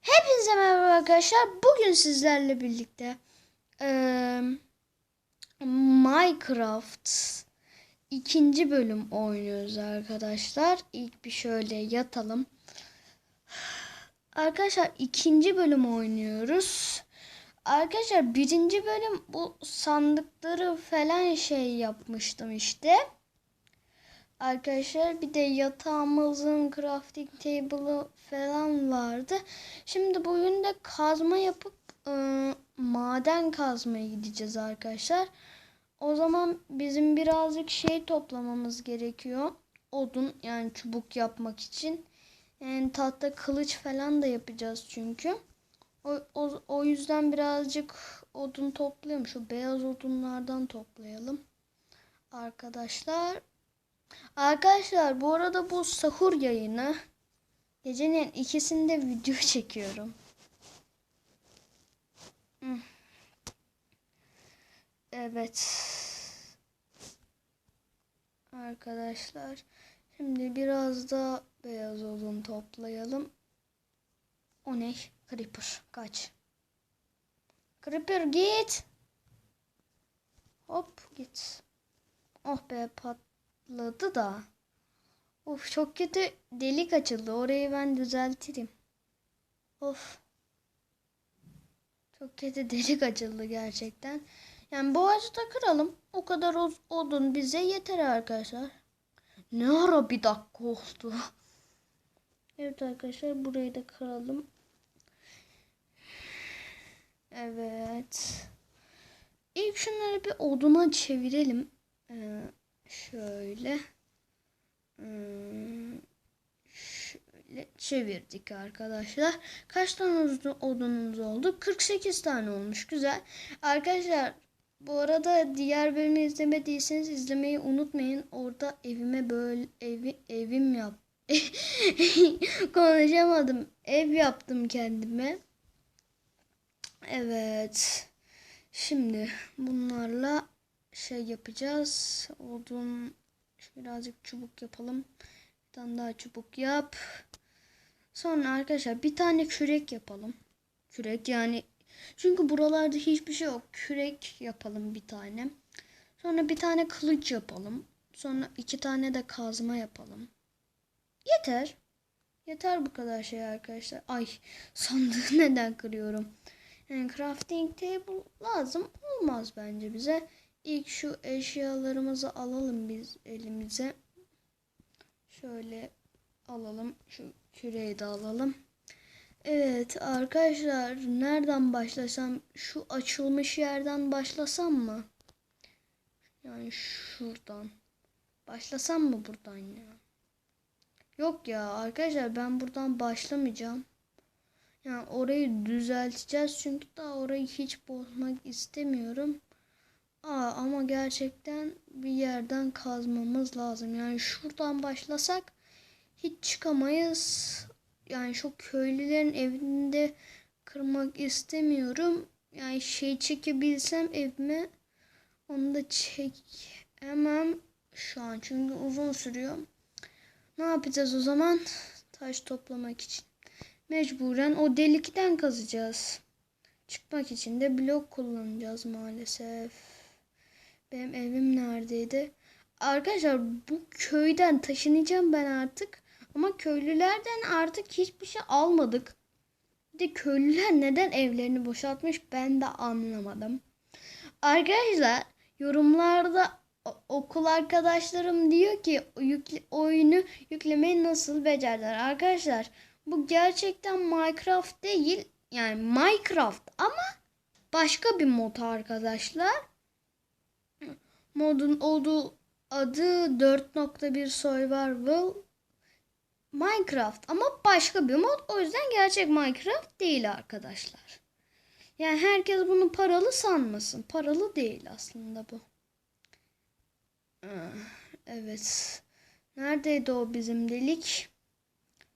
Hepinize merhaba arkadaşlar. Bugün sizlerle birlikte eee, Minecraft ikinci bölüm oynuyoruz arkadaşlar. İlk bir şöyle yatalım. Arkadaşlar ikinci bölüm oynuyoruz. Arkadaşlar birinci bölüm bu sandıkları falan şey yapmıştım işte. Arkadaşlar bir de yatağımızın crafting table'ı falan vardı. Şimdi bugün de kazma yapıp e, maden kazmaya gideceğiz arkadaşlar. O zaman bizim birazcık şey toplamamız gerekiyor. Odun yani çubuk yapmak için. Yani tahta kılıç falan da yapacağız çünkü. O, o, o yüzden birazcık odun toplayalım. Şu beyaz odunlardan toplayalım. Arkadaşlar Arkadaşlar bu arada bu sahur yayını gecenin ikisinde video çekiyorum. Evet. Arkadaşlar şimdi biraz da beyaz odun toplayalım. O ne? Creeper kaç. Creeper git. Hop git. Oh be pat patladı da. Of çok kötü delik açıldı. Orayı ben düzeltirim. Of. Çok kötü delik açıldı gerçekten. Yani bu ağacı da kıralım. O kadar odun bize yeter arkadaşlar. Ne ara bir dakika oldu. Evet arkadaşlar burayı da kıralım. Evet. İlk şunları bir oduna çevirelim. Şöyle. Hmm, şöyle çevirdik arkadaşlar. Kaç tane odunumuz oldu? 48 tane olmuş. Güzel. Arkadaşlar bu arada diğer bölümü izlemediyseniz izlemeyi unutmayın. Orada evime böyle evi, evim yap. Konuşamadım. Ev yaptım kendime. Evet. Şimdi bunlarla şey yapacağız. Odun birazcık çubuk yapalım. Bir tane daha çubuk yap. Sonra arkadaşlar bir tane kürek yapalım. Kürek yani çünkü buralarda hiçbir şey yok. Kürek yapalım bir tane. Sonra bir tane kılıç yapalım. Sonra iki tane de kazma yapalım. Yeter. Yeter bu kadar şey arkadaşlar. Ay sandığı neden kırıyorum? Yani crafting table lazım olmaz bence bize. İlk şu eşyalarımızı alalım biz elimize. Şöyle alalım. Şu küreği de alalım. Evet arkadaşlar nereden başlasam? Şu açılmış yerden başlasam mı? Yani şuradan. Başlasam mı buradan ya? Yok ya arkadaşlar ben buradan başlamayacağım. Yani orayı düzelteceğiz çünkü daha orayı hiç bozmak istemiyorum. Aa, ama gerçekten bir yerden kazmamız lazım. Yani şuradan başlasak hiç çıkamayız. Yani şu köylülerin evinde kırmak istemiyorum. Yani şey çekebilsem evime onu da çekemem şu an. Çünkü uzun sürüyor. Ne yapacağız o zaman? Taş toplamak için. Mecburen o delikten kazacağız. Çıkmak için de blok kullanacağız maalesef. Benim evim neredeydi? Arkadaşlar bu köyden taşınacağım ben artık. Ama köylülerden artık hiçbir şey almadık. Bir de köylüler neden evlerini boşaltmış ben de anlamadım. Arkadaşlar yorumlarda okul arkadaşlarım diyor ki yükle, oyunu yüklemeyi nasıl becerdiler. Arkadaşlar bu gerçekten Minecraft değil. Yani Minecraft ama başka bir mod arkadaşlar modun olduğu adı 4.1 Survival Minecraft ama başka bir mod. O yüzden gerçek Minecraft değil arkadaşlar. Yani herkes bunu paralı sanmasın. Paralı değil aslında bu. Ah, evet. Neredeydi o bizim delik?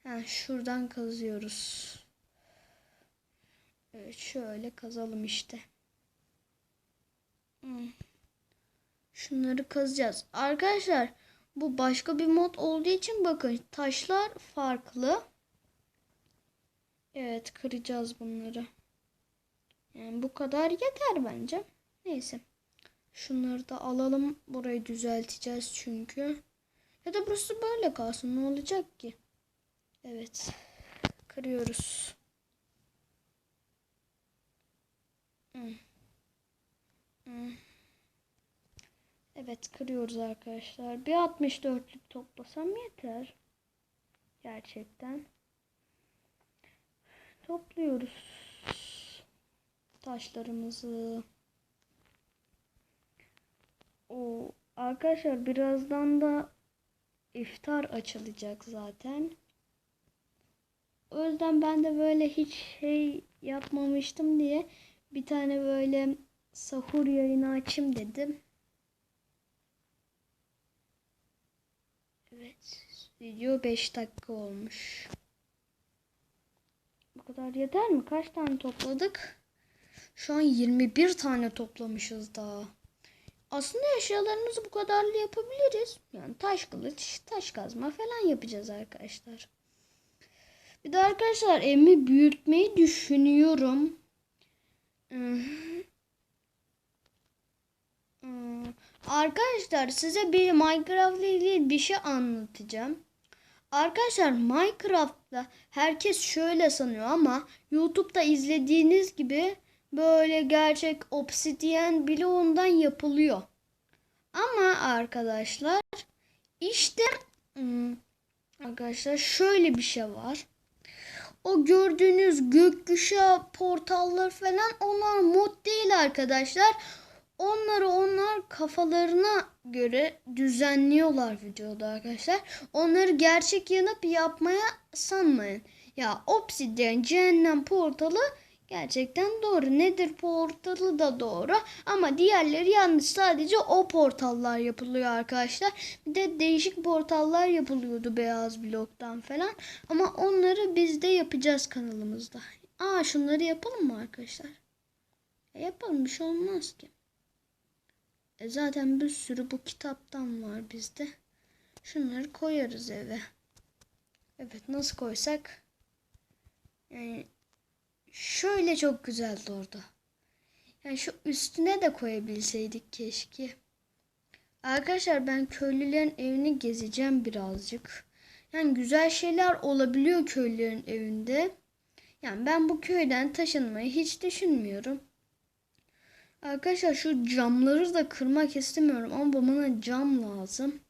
Ha, şuradan kazıyoruz. Evet şöyle kazalım işte. Hmm. Şunları kazacağız. Arkadaşlar bu başka bir mod olduğu için bakın taşlar farklı. Evet kıracağız bunları. Yani bu kadar yeter bence. Neyse. Şunları da alalım. Burayı düzelteceğiz çünkü. Ya da burası böyle kalsın. Ne olacak ki? Evet. Kırıyoruz. Hmm. Hmm. Evet kırıyoruz arkadaşlar. Bir 64'lük toplasam yeter. Gerçekten. Topluyoruz taşlarımızı. O arkadaşlar birazdan da iftar açılacak zaten. O yüzden ben de böyle hiç şey yapmamıştım diye bir tane böyle sahur yayını açayım dedim. Evet. Video 5 dakika olmuş. Bu kadar yeter mi? Kaç tane topladık? Şu an 21 tane toplamışız daha. Aslında eşyalarımızı bu kadarla yapabiliriz. Yani taş kılıç, taş kazma falan yapacağız arkadaşlar. Bir de arkadaşlar evimi büyütmeyi düşünüyorum. Hmm. Hmm. Arkadaşlar size bir Minecraft ile ilgili bir şey anlatacağım. Arkadaşlar Minecraft'ta herkes şöyle sanıyor ama YouTube'da izlediğiniz gibi böyle gerçek obsidiyen bloğundan yapılıyor. Ama arkadaşlar işte hmm, arkadaşlar şöyle bir şey var. O gördüğünüz gökkuşağı portallar falan onlar mod değil arkadaşlar. Onları onlar kafalarına göre düzenliyorlar videoda arkadaşlar. Onları gerçek yanıp yapmaya sanmayın. Ya Obsidian Cehennem Portalı gerçekten doğru. Nedir portalı da doğru ama diğerleri yanlış. Sadece o portallar yapılıyor arkadaşlar. Bir de değişik portallar yapılıyordu beyaz bloktan falan. Ama onları biz de yapacağız kanalımızda. Aa şunları yapalım mı arkadaşlar? E yapalım bir şey olmaz ki. E zaten bir sürü bu kitaptan var bizde. Şunları koyarız eve. Evet nasıl koysak? Yani şöyle çok güzel durdu. Yani şu üstüne de koyabilseydik keşke. Arkadaşlar ben köylülerin evini gezeceğim birazcık. Yani güzel şeyler olabiliyor köylülerin evinde. Yani ben bu köyden taşınmayı hiç düşünmüyorum. Arkadaşlar şu camları da kırmak istemiyorum ama bana cam lazım.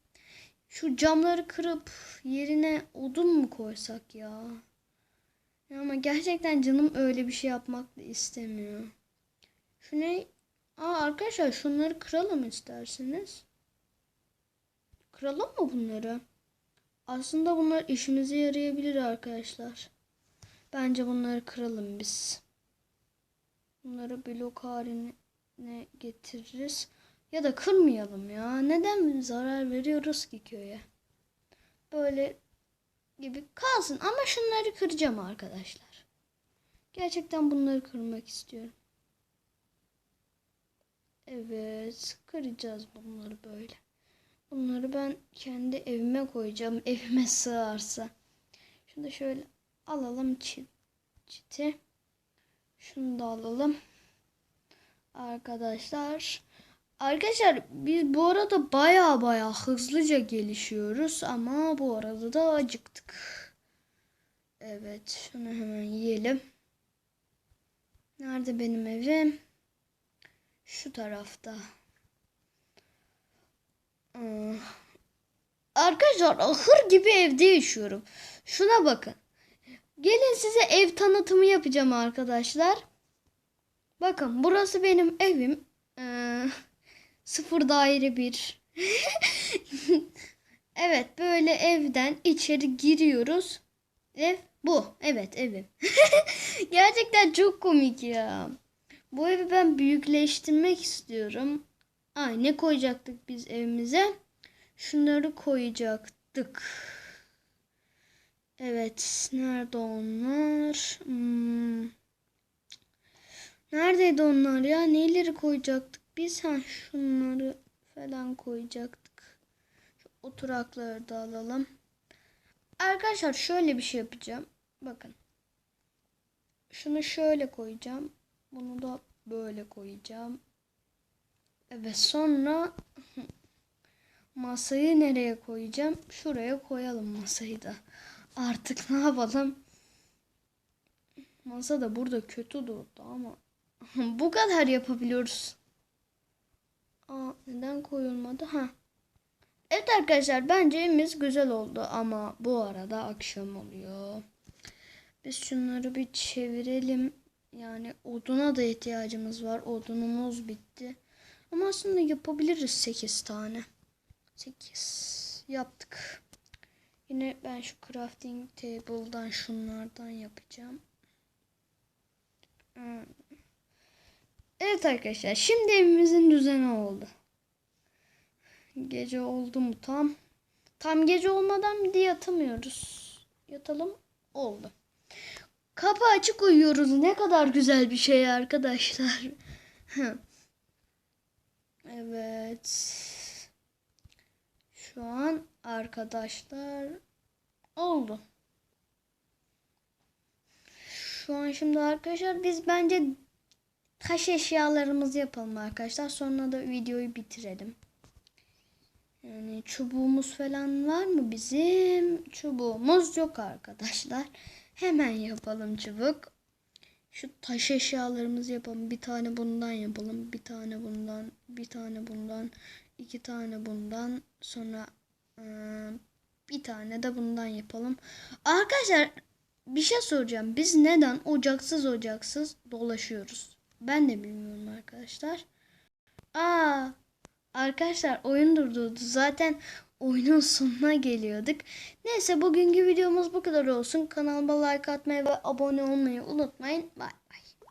Şu camları kırıp yerine odun mu koysak ya? ya ama gerçekten canım öyle bir şey yapmak da istemiyor. Şu ne? Aa arkadaşlar şunları kıralım isterseniz. Kıralım mı bunları? Aslında bunlar işimize yarayabilir arkadaşlar. Bence bunları kıralım biz. Bunları blok haline ne getiririz. Ya da kırmayalım ya. Neden zarar veriyoruz ki köye? Böyle gibi kalsın. Ama şunları kıracağım arkadaşlar. Gerçekten bunları kırmak istiyorum. Evet. Kıracağız bunları böyle. Bunları ben kendi evime koyacağım. Evime sığarsa. Şunu da şöyle alalım çit, çiti. Şunu da alalım arkadaşlar. Arkadaşlar biz bu arada baya baya hızlıca gelişiyoruz ama bu arada da acıktık. Evet şunu hemen yiyelim. Nerede benim evim? Şu tarafta. Ah. Arkadaşlar ahır gibi evde yaşıyorum. Şuna bakın. Gelin size ev tanıtımı yapacağım arkadaşlar. Bakın burası benim evim. Ee, sıfır daire bir. evet böyle evden içeri giriyoruz. Ev bu. Evet evim. Gerçekten çok komik ya. Bu evi ben büyükleştirmek istiyorum. Ay ne koyacaktık biz evimize? Şunları koyacaktık. Evet. Nerede onlar? Hmm. Neredeydi onlar ya? Neleri koyacaktık? Biz ha şunları falan koyacaktık. Şu oturakları da alalım. Arkadaşlar şöyle bir şey yapacağım. Bakın. şunu şöyle koyacağım. Bunu da böyle koyacağım. Evet sonra masayı nereye koyacağım? Şuraya koyalım masayı da. Artık ne yapalım? Masa da burada kötü durdu ama bu kadar yapabiliyoruz. Aa, neden koyulmadı? Ha. Evet arkadaşlar bence evimiz güzel oldu ama bu arada akşam oluyor. Biz şunları bir çevirelim. Yani oduna da ihtiyacımız var. Odunumuz bitti. Ama aslında yapabiliriz 8 tane. 8 yaptık. Yine ben şu crafting table'dan şunlardan yapacağım. Hmm. Evet arkadaşlar şimdi evimizin düzeni oldu. Gece oldu mu tam? Tam gece olmadan bir de yatamıyoruz. Yatalım oldu. Kapı açık uyuyoruz. Ne kadar güzel bir şey arkadaşlar. evet. Şu an arkadaşlar oldu. Şu an şimdi arkadaşlar biz bence taş eşyalarımızı yapalım arkadaşlar. Sonra da videoyu bitirelim. Yani çubuğumuz falan var mı bizim? Çubuğumuz yok arkadaşlar. Hemen yapalım çubuk. Şu taş eşyalarımızı yapalım. Bir tane bundan yapalım. Bir tane bundan. Bir tane bundan. iki tane bundan. Sonra bir tane de bundan yapalım. Arkadaşlar bir şey soracağım. Biz neden ocaksız ocaksız dolaşıyoruz? Ben de bilmiyorum arkadaşlar. Aa, arkadaşlar oyun durdurdu. Zaten oyunun sonuna geliyorduk. Neyse bugünkü videomuz bu kadar olsun. Kanalıma like atmayı ve abone olmayı unutmayın. Bay.